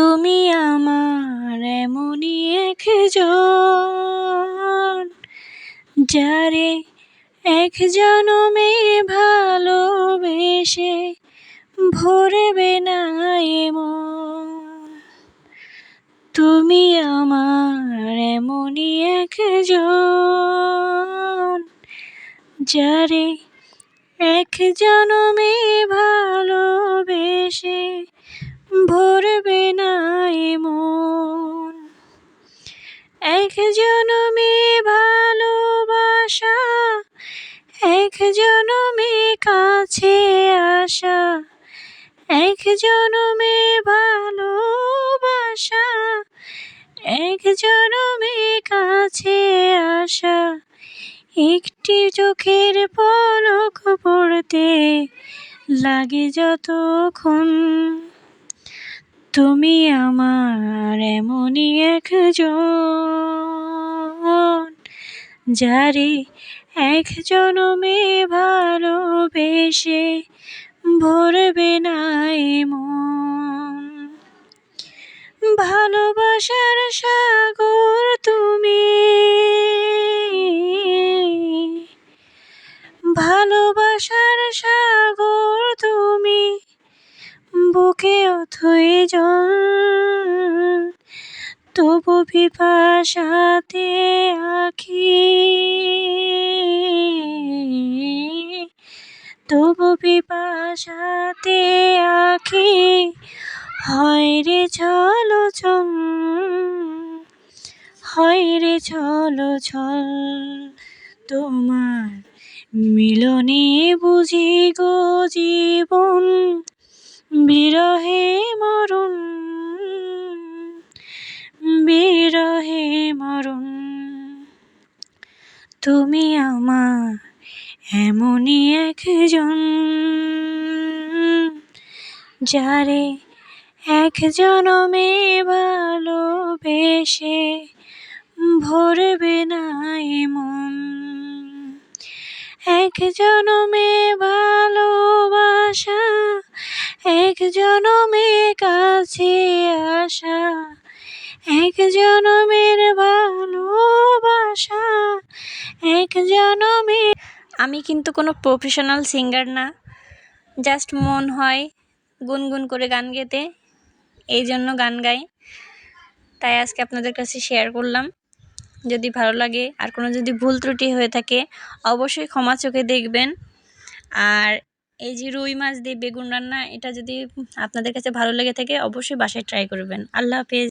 তুমি আমার এমনই একজন যারে এক জনমে ভালোবেসে ভরবে না এমন। তুমি আমার এমনই একজন যারে এক জনমে ভালোবেসে ভরবে এক জনমে ভালোবাসা, এক জনমে কাছে আসা, এক জনমে ভালোবাসা, এক জনমে কাছে আসা। একটি চোখের পলক পড়তে লাগে যতক্ষণ তুমি আমার এমনই একজন যারে এক জনমে ভালোবেসে ভরবে না মন বুকে অথই জল তবু পিপাসাতে আখি। তবু পিপাসাতে আখি। হয় রে চলো চল হয় রে চলো চল তোমার মিলনে বুঝি গো জীবন বিরহে মরুন বিরহে মরুন তুমি আমার এমনই একজন, যারে এক জনমে ভালোবেসে ভরবে না মন এক জনমে ভালোবাসা এক জনমে কাছে আসা, এক জনমের ভালোবাসা, এক জনমে আমি কিন্তু কোনো প্রফেশনাল সিঙ্গার না। জাস্ট মন হয় গুনগুন করে গান গেতে, এই জন্য গান গাই। তাই আজকে আপনাদের কাছে শেয়ার করলাম। যদি ভালো লাগে আর কোনো যদি ভুল ত্রুটি হয়ে থাকে, অবশ্যই ক্ষমা চোখে দেখবেন। আর এই যে রুই মাছ দিয়ে বেগুন রান্না, এটা যদি আপনাদের কাছে ভালো লেগে থাকে, অবশ্যই বাসায় ট্রাই করবেন। আল্লাহ হাফেজ।